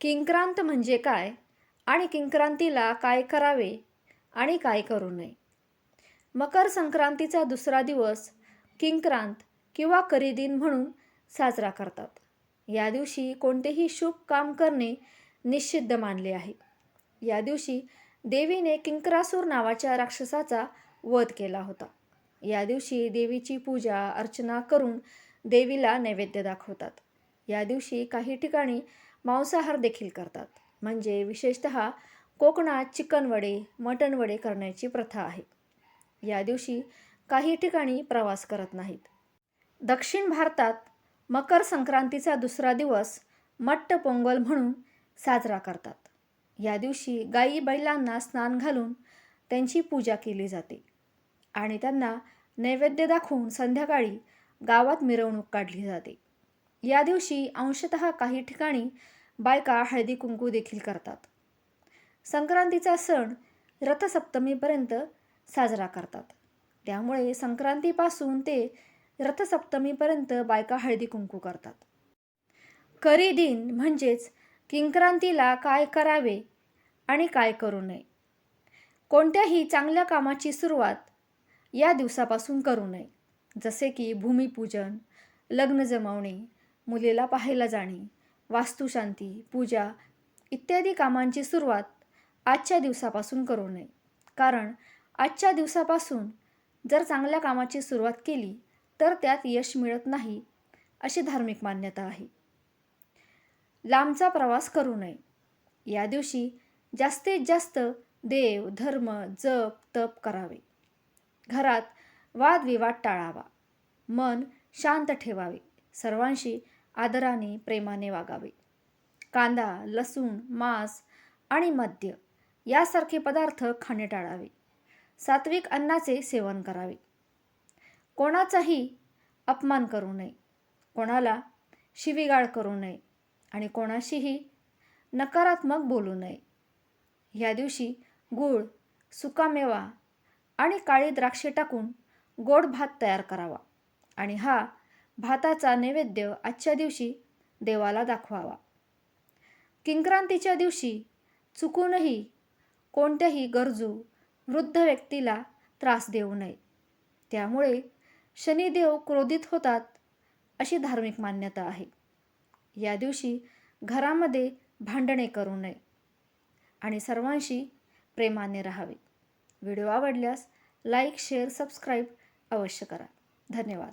किंक्रांत म्हणजे काय? आणि किंक्रांतीला काय करावे? आणि काय करू नये? मकर संक्रांतीचा दुसरा दिवस किंक्रांत किंवा करीदिन म्हणून साजरा करतात. या दिवशी कोणतेही शुभ काम करणे निषिद्ध मानले आहे. या दिवशी देवीने किंकरासूर नावाच्या राक्षसाचा वध केला होता. या दिवशी देवीची पूजा अर्चना करून देवीला नैवेद्य दाखवतात. या दिवशी काही ठिकाणी मांसाहार देखील करतात. म्हणजे विशेषत कोकणात चिकन वडे करण्याची प्रथा आहे. या दिवशी काही ठिकाणी प्रवास करत नाहीत. दक्षिण भारतात मकर संक्रांतीचा दुसरा दिवस मट्ट पोंगल म्हणून साजरा करतात. या दिवशी गाई बैलांना स्नान घालून त्यांची पूजा केली जाते. आणि त्यांना नैवेद्य दाखवून संध्याकाळी गावात मिरवणूक काढली जाते. या दिवशी अंशतः काही ठिकाणी बायका हळदी कुंकू देखील करतात. संक्रांतीचा सण रथसप्तमीपर्यंत साजरा करतात. त्यामुळे संक्रांतीपासून ते रथसप्तमीपर्यंत बायका हळदी कुंकू करतात. करी दिन म्हणजेच किंक्रांतीला काय करावे आणि काय करू नये. कोणत्याही चांगल्या कामाची सुरुवात या दिवसापासून करू नये. जसे की भूमिपूजन लग्न जमवणे मुलीला पाहायला जाणे वास्तुशांती पूजा इत्यादी कामांची सुरुवात आजच्या दिवसापासून करू नये. कारण आजच्या दिवसापासून जर चांगल्या कामाची सुरुवात केली तर त्यात यश मिळत नाही अशी धार्मिक मान्यता आहे. लांबचा प्रवास करू नये. या दिवशी जास्तीत जास्त देव धर्म जप तप करावे. घरात वादविवाद टाळावा. मन शांत ठेवावे. सर्वांशी आदराने प्रेमाने वागावे. कांदा लसूण मांस आणि मद्य यासारखे पदार्थ खाणे टाळावे. सात्विक अन्नाचे सेवन करावे. कोणाचाही अपमान करू नये. कोणाला शिवीगाळ करू नये आणि कोणाशीही नकारात्मक बोलू नये. ह्या दिवशी गूळ सुकामेवा आणि काळी द्राक्षे टाकून गोड भात तयार करावा आणि हा भाताचा नैवेद्य आजच्या दिवशी देवाला दाखवावा. किंक्रांतीच्या दिवशी चुकूनही कोणत्याही गरजू वृद्ध व्यक्तीला त्रास देऊ नये. त्यामुळे शनिदेव क्रोधित होतात अशी धार्मिक मान्यता आहे. या दिवशी घरामध्ये भांडणे करू नये आणि सर्वांशी प्रेमाने राहावे. व्हिडिओ आवडल्यास लाईक शेअर सबस्क्राईब अवश्य करा. धन्यवाद.